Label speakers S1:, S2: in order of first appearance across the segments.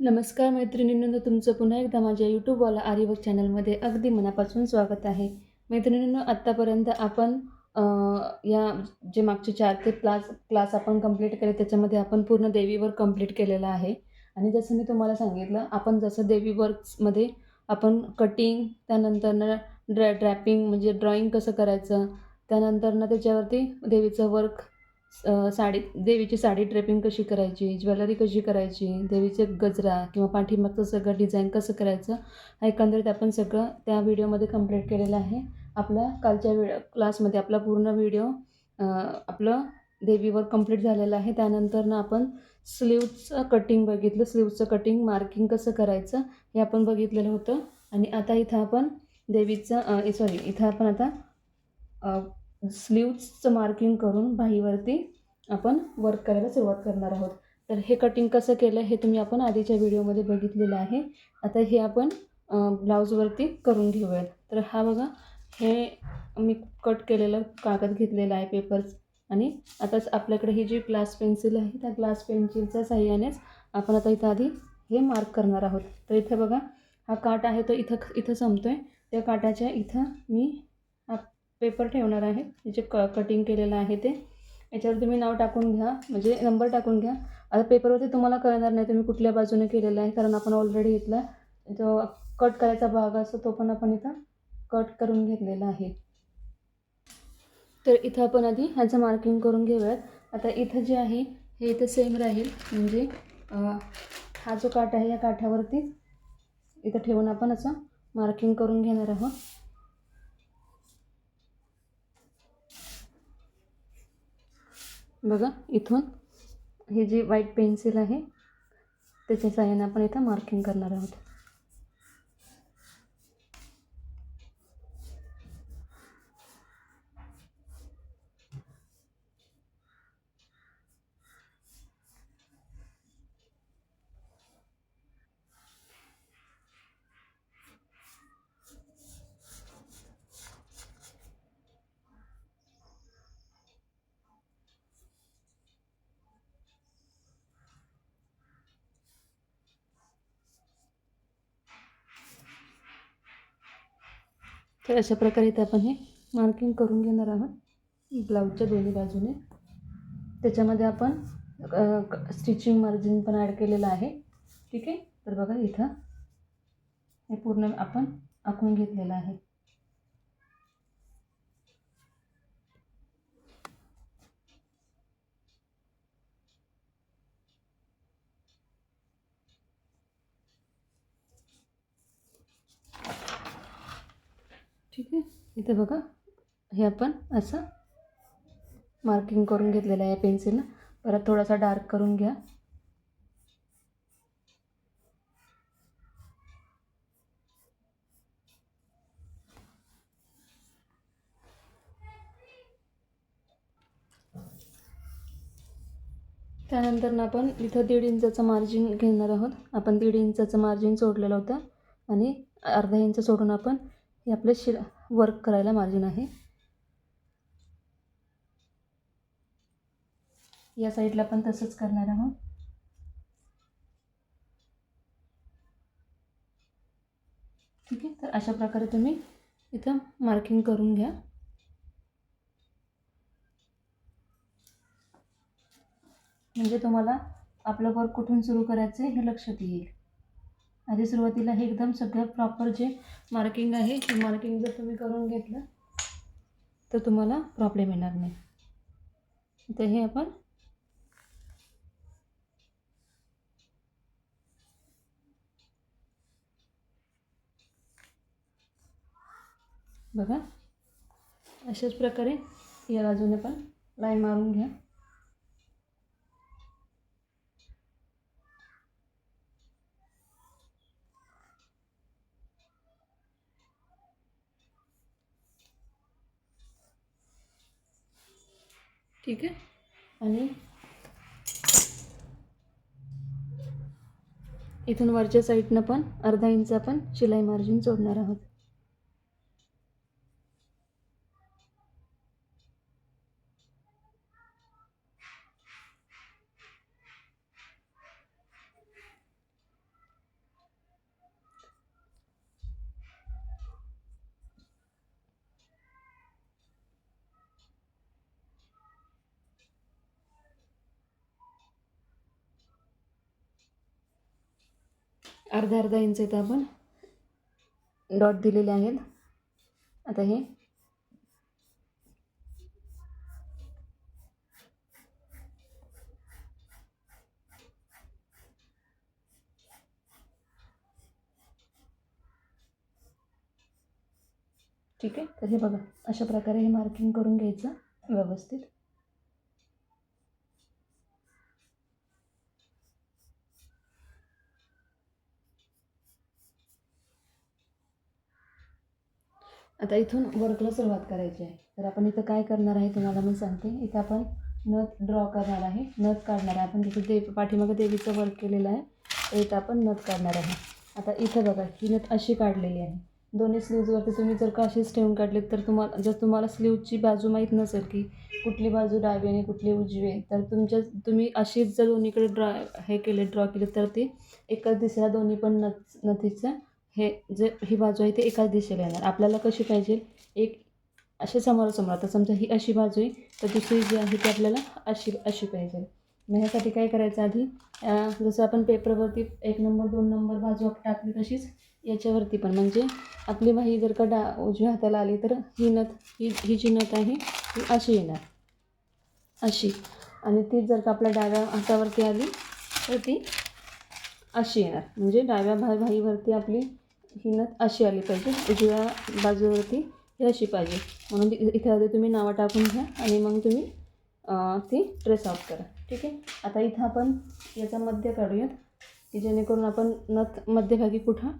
S1: नमस्कार मैत्रिणींनो तुमचं पुन्हा एकदा माझ्या यूट्यूबवाला आरिवर्क चॅनलमध्ये अगदी मनापासून स्वागत आहे. मैत्रिणींनो आत्तापर्यंत आपण या जे मागचे चार ते क्लास क्लास आपण कंप्लीट केले त्याच्यामध्ये आपण पूर्ण देवी वर्क कंप्लीट केलेलं आहे. आणि जसं मी तुम्हाला सांगितलं आपण जसं देवी वर्क्समध्ये आपण कटिंग त्यानंतर ड्रॅ ड्रॅपिंग म्हणजे ड्रॉइंग कसं करायचं त्यानंतर ना त्याच्यावरती देवीचं वर्क साडी देवीची साडी ड्रेपिंग कशी करायची? ज्वेलरी कशी करायची? देवीचे गजरा किंवा पाठीमागचं सगळं डिझाईन कसं करायचं? हा एकंदरीत आपण सगळं त्या व्हिडिओमध्ये कंप्लीट केलेलं आहे. आपला कालच्या व्हिडिओ क्लासमध्ये आपला पूर्ण व्हिडिओ आपलं देवीवर कंप्लीट झालेलं आहे. त्यानंतर ना आपण स्लीवचं कटिंग बघितलं. स्लीवचं कटिंग मार्किंग कसं करायचं हे आपण बघितलेलं होतं. आणि आता इथं आपण देवीचं सॉरी इथं आपण आता स्लीव्सचं मार्किंग करून बाहीवरती आपण वर्क करायला सुरुवात करणार आहोत. तर हे कटिंग कसं केलं हे तुम्ही आपण आधीच्या व्हिडिओमध्ये बघितलेलं आहे. आता हे आपण ब्लाऊजवरती करून घेऊयात. तर हा बघा हे मी कट केलेलं कागद घेतलेला आहे पेपर्स आणि आताच आपल्याकडे ही जी ग्लास पेन्सिल आहे त्या ग्लास पेन्सिलच्या साह्यानेच आपण आता इथं आधी हे मार्क करणार आहोत. तर इथं बघा हा काट आहे तो इथं इथं संपतो आहे त्या काटाच्या इथं मी आप पेपर ठेवणार आहे. जे क कटिंग केलेलं आहे ते. याच्यावर तुम्ही नाव टाकून घ्या. म्हणजे नंबर टाकून घ्या. आता पेपरवरती तुम्हाला कळणार नाही तुम्ही कुठल्या बाजूने केलेलं आहे कारण आपण ऑलरेडी इथला जो कट करायचा भाग असतो तो पण आपण इथं कट करून घेतलेला आहे. तर इथं आपण आधी ह्याचं मार्किंग करून घेऊयात. आता इथं जे आहे हे इथं सेम राहील. म्हणजे हा जो काठ आहे या काठावरती इथं ठेवून आपण असं मार्किंग करून घेणार आहोत. बघा इथून ही जी व्हाईट पेन्सिल आहे त्याच्या साह्याने आपण इथं मार्किंग करणार आहोत. तर अशा प्रकारे इथे आपण हे मार्किंग करून घेणार आहोत. ब्लाऊजच्या दोन्ही बाजूने. त्याच्यामध्ये आपण स्टिचिंग मार्जिन पण ॲड केलेलं आहे. ठीक आहे? तर बघा इथं हे पूर्ण आपण आखून घेतलेलं आहे. ठीक आहे. इथे बघा हे आपण असं मार्किंग करून घेतलेलं आहे पेन्सिलनं परत थोडासा डार्क करून घ्या. त्यानंतर ना आपण इथं दीड इंचाचं मार्जिन घेणार आहोत. आपण दीड इंचाचं मार्जिन सोडलेलं होतं आणि अर्धा इंच सोडून आपण हे आपलं शिर वर्क करायला मार्जिन आहे. या साईडला पण तसंच करणार आहोत. ठीक आहे तर अशा प्रकारे तुम्ही इथं मार्किंग करून घ्या. म्हणजे तुम्हाला आपलं वर्क कुठून सुरू करायचं आहे हे लक्षात येईल. आधी सुरुवातीला हे एकदम सगळं प्रॉपर जे मार्किंग आहे ते मार्किंग जर तुम्ही करून घेतलं तर तुम्हाला प्रॉब्लेम येणार नाही. तर हे आपण बघा. अशाच प्रकारे या बाजूने पण लाईन मारून घ्या. ठीक आहे. आणि इथून वरच्या साईडनं पण अर्धा इंच आपण शिलाई मार्जिन सोडणार आहोत. अर्धा अर्धा इंच इथं आपण. डॉट दिलेले आहेत. आता हे. ठीक आहे? तर हे बघा अशा प्रकारे हे मार्किंग करून घ्यायचं व्यवस्थित. आता इथून वर्कला सुरुवात करायची आहे. तर आपण इथं काय करणार आहे तुम्हाला मी सांगते. इथं आपण नथ ड्रॉ करणार आहे. नथ काढणार आहे. आपण तिथं देव पाठीमागं देवीचं वर्क केलेलं आहे तर इथं आपण नथ काढणार आहे. आता इथं बघा ही नथ अशी काढलेली आहे. दोन्ही स्लीव्जवरती तुम्ही जर का अशीच ठेवून काढली तर तुम्हाला जर तुम्हाला स्लीवची बाजू माहीत नसेल की कुठली बाजू डावी आणि कुठली उजवी आहे तर तुमच्या तुम्ही अशीच जर दोन्हीकडे ड्रॉ हे केले ड्रॉ केले तर ती एकच दिशेला दोन्ही पण नथ नथीचं हे जे ही बाजू आहे ती एकाच दिशेला येणार. आपल्याला कशी पाहिजे? एक असे समोरासमोर. आता समजा ही अशी बाजू आहे तर दुसरी जी आहे ती आपल्याला अशी अशी पाहिजे. मग ह्यासाठी काय करायचं आधी? जसं आपण पेपरवरती एक नंबर दोन नंबर बाजू टाकली तशीच याच्यावरती पण. म्हणजे आपली बाही जर का डा उजव्या हाताला आली तर ही नथ ही ही जी नथ आहे ती अशी येणार. अशी. आणि ती जर का आपल्या डाव्या हातावरती आली तर ती अशी येणार. म्हणजे डाव्या भा भाईवरती आपली ही नथ अशी आली पाहिजे. उजव्या बाजूवरती ही अशी पाहिजे. म्हणून इथे आधी तुम्ही नावं टाकून घ्या आणि मग तुम्ही ती ट्रेस आउट करा. ठीक आहे? आता इथं आपण याचा मध्य काढूयात की जेणेकरून आपण नथ मध्यभागी कुठं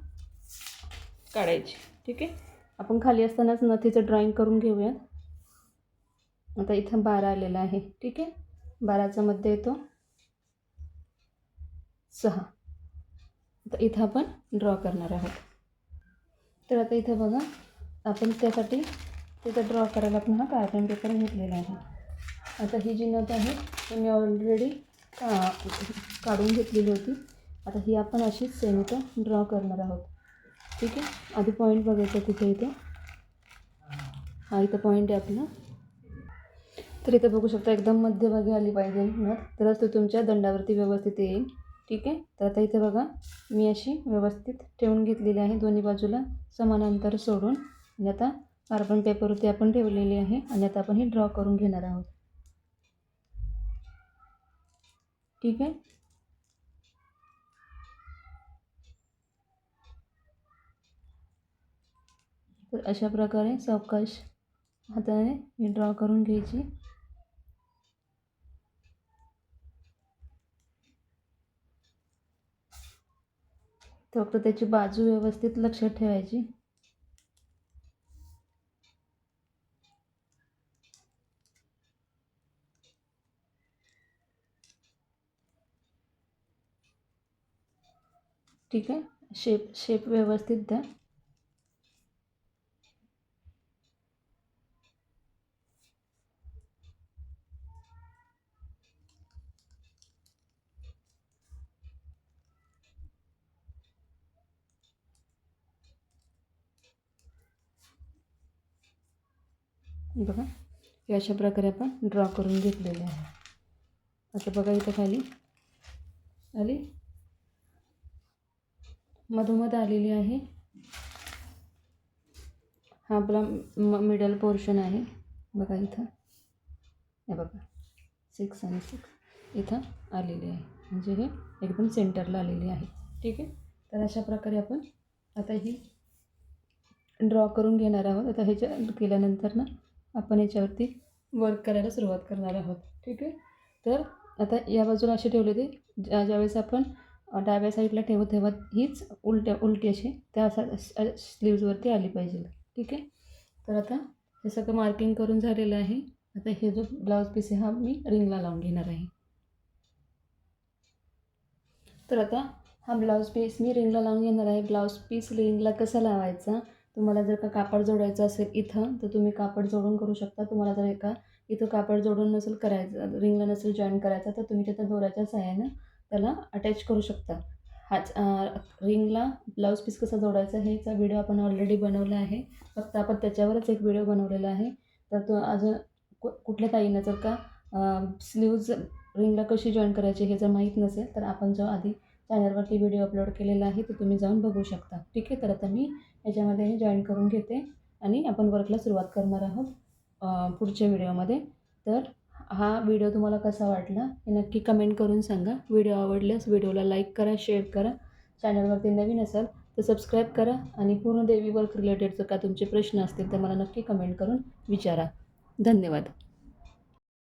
S1: काढायची. ठीक आहे? आपण खाली असतानाच नथीचं ड्रॉइंग करून घेऊयात. आता इथं बारा आलेला आहे. ठीक आहे? बाराचा मध्य येतो. सहा. आता इथं आपण ड्रॉ करणार आहोत. तर आता इथं बघा आपण त्यासाठी तिथं ड्रॉ करायला आपण हा कार्टन पेपर घेतलेला आहे. आता ही जी नथ आहे ती मी ऑलरेडी का काढून घेतलेली होती. आता ही आपण अशीच सेम इथं ड्रॉ करणार आहोत. ठीक आहे? आधी पॉईंट बघायचा तिथे इथं. हा इथं पॉईंट आहे आपला. तर इथं बघू शकता एकदम मध्यभागी आली पाहिजे नथ. तरच तो तुमच्या दंडावरती व्यवस्थित येईल. ठीक आहे? तर आता इथे बघा मी अशी व्यवस्थित ठेवून घेतलेली आहे दोन्ही बाजूला समान अंतर सोडून. आणि आता कार्बन पेपरवरती आपण ठेवलेली आहे आणि आता आपण ही ड्रॉ करून घेणार आहोत. ठीक आहे? तर अशा प्रकारे सावकाश हाताने ही ड्रॉ करून घ्यायची. फक्त त्याची बाजू व्यवस्थित लक्षात ठेवायची. ठीक आहे? शेप शेप व्यवस्थित द्या. बघा हे अशा प्रकारे आपण ड्रॉ करून घेतलेले आहे. आता बघा इथं खाली आली मधोमध आलेली आहे. हा आपला म मिडल पोर्शन आहे. बघा इथं हे बघा सिक्स आणि सिक्स इथं आलेली आहे. म्हणजे हे एकदम सेंटरला आलेली आहे. ठीक आहे? तर अशा प्रकारे आपण आता ही ड्रॉ करून घेणार आहोत. आता ह्याच्या केल्यानंतर ना आपण याच्यावरती वर्क करायला सुरुवात करणार आहोत. ठीक आहे? तर आता या बाजूला अशी ठेवले होती ज्या ज्यावेळेस आपण डाव्या साईडला ठेवत ठेवत हीच उलट्या उलटी अशी त्या स्लीव्जवरती आली पाहिजे. ठीक आहे? तर आता हे सगळं मार्किंग करून झालेलं आहे. आता हे जो ब्लाऊज पीस आहे हा मी रिंगला लावून घेणार आहे. तर आता हा ब्लाऊज पीस मी रिंगला लावून घेणार आहे. ब्लाऊज पीस रिंगला कसा लावायचा? तुम्हाला जर का कापड जोडायचं असेल इथं तर तुम्ही कापड जोडून करू शकता. तुम्हाला जर एका इथं कापड जोडून नसेल करायचं रिंगला नसेल जॉईन करायचा तर तुम्ही तिथं दोऱ्याच्या सहाय्यानं त्याला अटॅच करू शकता. हाच रिंगला ब्लाऊज पीस कसा जोडायचा हेचा व्हिडिओ आपण ऑलरेडी बनवला आहे. फक्त आपण त्याच्यावरच एक व्हिडिओ बनवलेला आहे. तर तो अजून कु कुठल्या ताईनं जर का स्लीव्ज रिंगला कशी जॉईन करायची हे जर माहीत नसेल तर आपण जो आधी चॅनलवरती व्हिडिओ अपलोड केलेला आहे तो तुम्ही जाऊन बघू शकता. ठीक आहे तर आता मी याच्यामध्ये जॉईन करून घेते. आणि आपण वर्कला सुरुवात करणार आहोत पुढच्या व्हिडिओमध्ये तर हा व्हिडिओ तुम्हाला कसा वाटला हे नक्की कमेंट करून सांगा. व्हिडिओ आवडल्यास व्हिडिओला लाईक करा शेअर करा. चॅनलवरती नवीन असाल तर सबस्क्राईब करा. आणि पूर्ण देवी वर्क रिलेटेडचं का तुमचे प्रश्न असतील तर मला नक्की कमेंट करून विचारा. धन्यवाद.